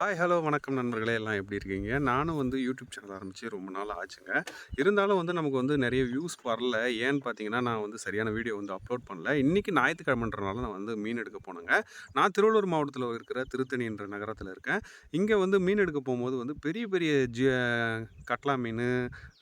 Hi hello வணக்கம் நண்பர்களே. எல்லாம் எப்படி இருக்கீங்க? நானும் வந்து யூடியூப் சேனல் ஆரம்பித்து ரொம்ப நாள் ஆச்சுங்க. இருந்தாலும் வந்து நமக்கு வந்து நிறைய வியூஸ் வரல. ஏன்னு பார்த்தீங்கன்னா நான் வந்து சரியான வீடியோ வந்து அப்லோட் பண்ணல. இன்றைக்கி ஞாயிற்றுக்கிழமைன்றனால நான் வந்து மீன் எடுக்க போனேங்க. நான் திருவள்ளூர் மாவட்டத்தில் இருக்கிற திருத்தணி என்ற நகரத்தில் இருக்கேன். இங்கே வந்து மீன் எடுக்க போகும்போது வந்து பெரிய பெரிய ஜி கட்லா மீன்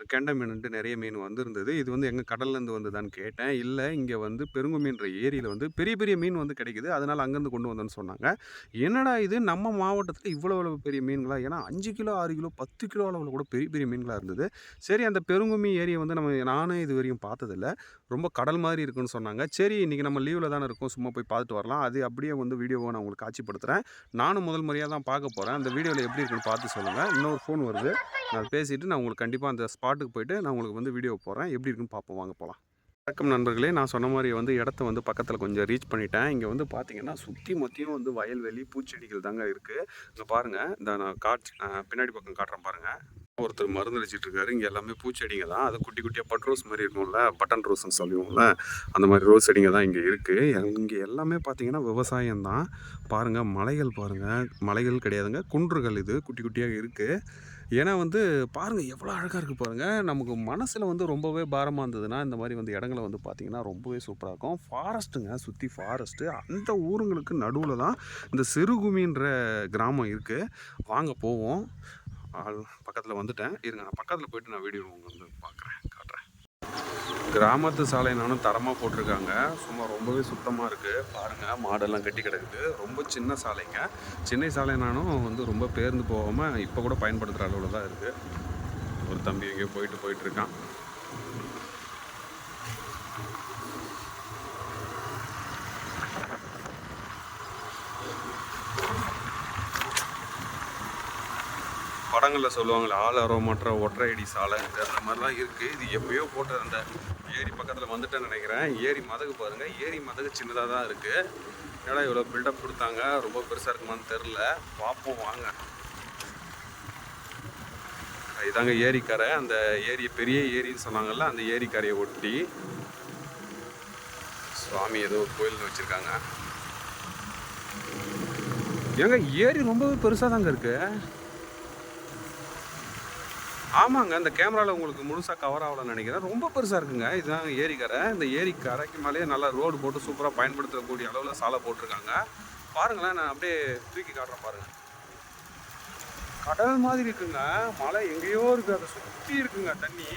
கெண்டை மீனுன்ட்டு நிறைய மீன் வந்திருந்தது. இது வந்து எங்கள் கடல்லேருந்து வந்ததான்னு கேட்டேன். இல்லை இங்கே வந்து பெருங்குமீன்ற ஏரியில் வந்து பெரிய பெரிய மீன் வந்து கிடைக்குது. அதனால் அங்கேருந்து கொண்டு வந்தேன்னு சொன்னாங்க. என்னடா இது? நம்ம மாவட்டத்தில் இவ்வளோ இவ்வளோ பெரிய மீன்களாக ஏன்னா அஞ்சு கிலோ ஆறு கிலோ பத்து கிலோ அளவில் கூட பெரிய பெரிய மீன்களாக இருந்தது. சரி அந்த பெருங்குமி ஏரியை வந்து நம்ம நானே இது வரையும் பார்த்ததில்ல. ரொம்ப கடல் மாதிரி இருக்குன்னு சொன்னாங்க. சரி இன்றைக்கி நம்ம லீவில் தானே இருக்கும். சும்மா போய் பார்த்துட்டு வரலாம். அது அப்படியே வந்து வீடியோவை நான் உங்களுக்கு காட்சிப்படுத்துகிறேன் நானும் முதல் முறையாக தான் பார்க்க போகிறேன் அந்த வீடியோவில் எப்படி இருக்குன்னு பார்த்து சொல்லுங்கள் இன்னொரு ஃபோன் வருது. நான் பேசிவிட்டு நான் உங்களுக்கு கண்டிப்பாக அந்த ஸ்பாட்டுக்கு போயிட்டு நான் உங்களுக்கு வந்து வீடியோ போகிறேன் எப்படி இருக்குன்னு பார்ப்போம். வாங்க போகலாம் வணக்கம் நண்பர்களே. நான் சொன்ன மாதிரி வந்து இடத்த வந்து பக்கத்தில் கொஞ்சம் ரீச் பண்ணிட்டேன். இங்கே வந்து பார்த்தீங்கன்னா சுற்றி மொத்தியும் வந்து வயல்வெளி பூச்செடிகள் தாங்க இருக்குது இங்கே பாருங்கள் இந்த நான் காட்சி நான் பின்னாடி பக்கம் காட்டுறேன் பாருங்கள் ஒருத்தர் மருந்து அடிச்சிட்டு இருக்காரு. இங்கே எல்லாமே பூச்செடிங்க தான். அது குட்டி குட்டியாக பட் ரோஸ் மாதிரி இருக்கும்ல. பட்டன் ரோஸ்ன்னு சொல்லுவோம்ல. அந்த மாதிரி ரோஸ் செடிங்க தான் இங்கே இருக்குது இங்கே எல்லாமே பார்த்தீங்கன்னா விவசாயம் தான். பாருங்கள் மலைகள் பாருங்கள் மலைகள் கிடையாதுங்க. குன்றுகள் இது. குட்டி குட்டியாக இருக்குது ஏன்னா வந்து பாருங்கள் எவ்வளோ அழகாக இருக்குது பாருங்கள் நமக்கு மனசில் வந்து ரொம்பவே பாரமாக இருந்ததுன்னா இந்த மாதிரி வந்து இடங்களை வந்து பார்த்திங்கன்னா ரொம்பவே சூப்பராக இருக்கும். ஃபாரஸ்ட்டுங்க சுற்றி ஃபாரஸ்ட்டு. அந்த ஊருங்களுக்கு நடுவில் தான் இந்த சிறுகுமின்ற கிராமம் இருக்குது வாங்க போவோம். பக்கத்தில் வந்துட்டேன். இருங்க நான் பக்கத்தில் போயிட்டு நான் வீடியோ உங்களுக்கு வந்து பார்க்குறேன் காட்டுறேன். கிராமத்து சாலைனாலும் தரமாக போட்டிருக்காங்க. சும்மா ரொம்பவே சுத்தமாக இருக்குது பாருங்கள் மாடெல்லாம் கட்டி கிடக்குது. ரொம்ப சின்ன சாலைங்க. சின்ன சாலை நானும் வந்து ரொம்ப பேர்ந்து போகாமல் இப்போ கூட பயன்படுத்துகிற அளவில் தான் இருக்குது ஒரு தம்பி எங்கேயோ போயிட்டு போயிட்டுருக்கான் படங்களில் சொல்லுவாங்களே ஆள் அரோமற்ற ஒற்றையடி சாலை அந்த மாதிரிலாம் இருக்குது இது எப்பயோ போட்ட அந்த ஏரி பக்கத்தில் வந்துட்டேன்னு நினைக்கிறேன். ஏரி மதகு பாருங்கள் ஏரி மதகு சின்னதாக தான் இருக்குது ஏன்னா இவ்வளோ பில்டப் கொடுத்தாங்க? ரொம்ப பெருசாக இருக்குமான்னு தெரில பார்ப்போம் வாங்க. இதாங்க ஏரிக்கரை அந்த ஏரி பெரிய ஏரின்னு சொன்னாங்கல்ல அந்த ஏரிக்கரையை ஒட்டி. சுவாமி ஏதோ ஒரு கோயில் வச்சுருக்காங்க. ஏங்க ஏரி ரொம்பவே பெருசாக தாங்க இருக்குது ஆமாங்க அந்த கேமராவில் உங்களுக்கு முழுசாக கவர் ஆகலன்னு நினைக்கிறேன். ரொம்ப பெருசாக இருக்குங்க. இதுதான் ஏரிக்கரை இந்த ஏரி கரைக்கு மேலேயே நல்லா ரோடு போட்டு சூப்பராக பயன்படுத்தக்கூடிய அளவில் சாலை போட்டிருக்காங்க. பாருங்களேன் நான் அப்படியே தூக்கி காட்டுறேன் பாருங்கள் கடல் மாதிரி இருக்குங்க. மலை எங்கேயோ இருக்குது அதை சுற்றி இருக்குங்க தண்ணி.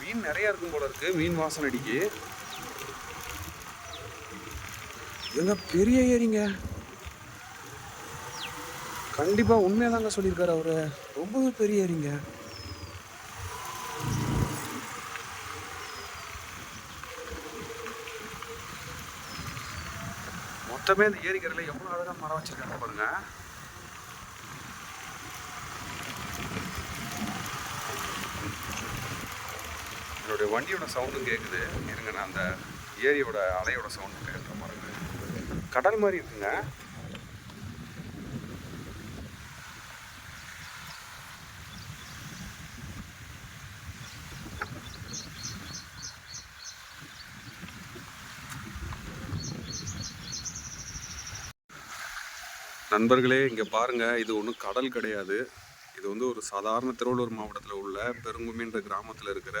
மீன் நிறையா இருக்கும் போல இருக்குது மீன் வாசனை அடிக்கு எங்க பெரிய ஏரிங்க? கண்டிப்பா உண்மையதாங்க சொல்லியிருக்காரு அவரு. ரொம்பவே பெரிய ஏரிங்க. மொத்தமே இந்த ஏரிக்கரையில் எவ்வளோ அழகாக மரம் வச்சிருக்காங்க பாருங்க. என்னுடைய வண்டியோட சவுண்டும் கேட்குது இருங்க நான் அந்த ஏரியோட அலையோட சவுண்டு கேட்குது கடல் மாதிரி இருக்குங்க. நண்பர்களே இங்கே பாருங்கள் இது ஒன்றும் கடல் கிடையாது. இது வந்து ஒரு சாதாரண திருவள்ளூர் மாவட்டத்தில் உள்ள பெருங்குமின்ற கிராமத்தில் இருக்கிற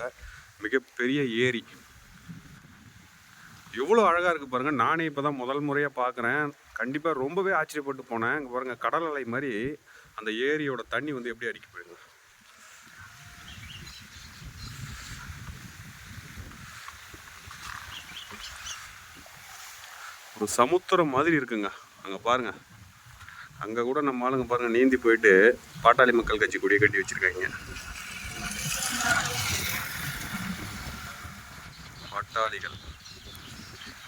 மிகப்பெரிய ஏரி. எவ்வளோ அழகாக இருக்குது பாருங்கள் நானே இப்போ தான் முதல் முறையாக பார்க்குறேன் கண்டிப்பாக ரொம்பவே ஆச்சரியப்பட்டு போனேன். இங்கே பாருங்கள் கடல் அலை மாதிரி அந்த ஏரியோட தண்ணி வந்து எப்படி அடிக்க போயிருங்க ஒரு சமுத்திரம் மாதிரி இருக்குங்க. அங்கே பாருங்கள் அங்கே கூட நம்ம ஆளுங்க பாருங்கள் நீந்தி போயிட்டு பாட்டாளி மக்கள் கட்சி கொடியை கட்டி வச்சுருக்காங்க. பாட்டாளிகள்.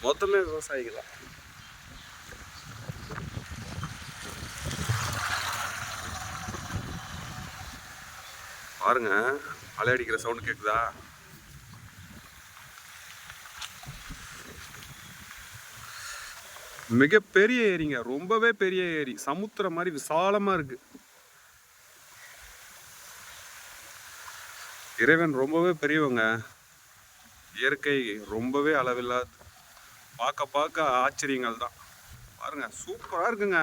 மொத்தமே விவசாயிகள் தான். பாருங்க அலை அடிக்கிற சவுண்ட் கேட்குதா மிகப்பெரிய ஏரிங்க. ரொம்பவே பெரிய ஏரி. சமுத்திரம் மாதிரி விசாலமாக இருக்கு. இறைவன் ரொம்பவே பெரியவங்க. இயற்கை ரொம்பவே அளவில்லாது பார்க்க பார்க்க ஆச்சரியங்கள் தான். பாருங்க சூப்பராக இருக்குங்க.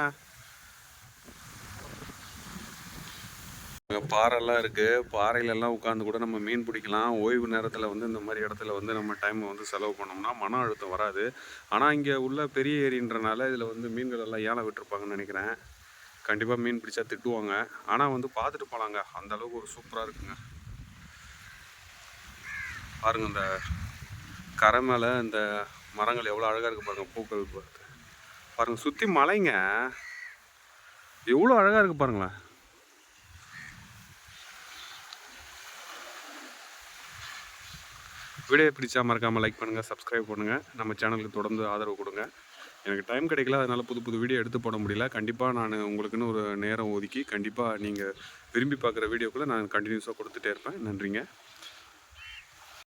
அங்கே பாறைலாம் இருக்குது பாறையிலெல்லாம் உட்காந்து கூட நம்ம மீன் பிடிக்கலாம். ஓய்வு நேரத்தில் வந்து இந்த மாதிரி இடத்துல வந்து நம்ம டைமை வந்து செலவு பண்ணோம்னா மன அழுத்தம் வராது. ஆனால் இங்கே உள்ள பெரிய ஏரின்றனால இதில் வந்து மீன்கள் எல்லாம் ஏலம் விட்டுருப்பாங்கன்னு நினைக்கிறேன். கண்டிப்பாக மீன் பிடிச்சா திட்டுவாங்க. ஆனால் வந்து பார்த்துட்டு போகலாங்க அந்த அளவுக்கு ஒரு சூப்பராக இருக்குங்க. பாருங்கள் இந்த கரை மேலே இந்த மரங்கள் எவ்வளோ அழகாக இருக்குது பாருங்கள் பூக்கள் பாருங்கள் சுற்றி மலைங்க. எவ்வளோ அழகாக இருக்குது பாருங்களேன். வீடியோ பிடிச்சா மறக்காமல் லைக் பண்ணுங்கள் சப்ஸ்கிரைப் பண்ணுங்கள் நம்ம சேனலுக்கு தொடர்ந்து ஆதரவு கொடுங்க. எனக்கு டைம் கிடைக்கல அதனால் புது புது வீடியோ எடுத்து போட முடியல. கண்டிப்பாக நான் உங்களுக்குன்னு ஒரு நேரம் ஒதுக்கி கண்டிப்பாக நீங்கள் விரும்பி பார்க்குற வீடியோக்குள்ளே நான் கண்டினியூஸாக கொடுத்துட்டே இருப்பேன். நன்றிங்க.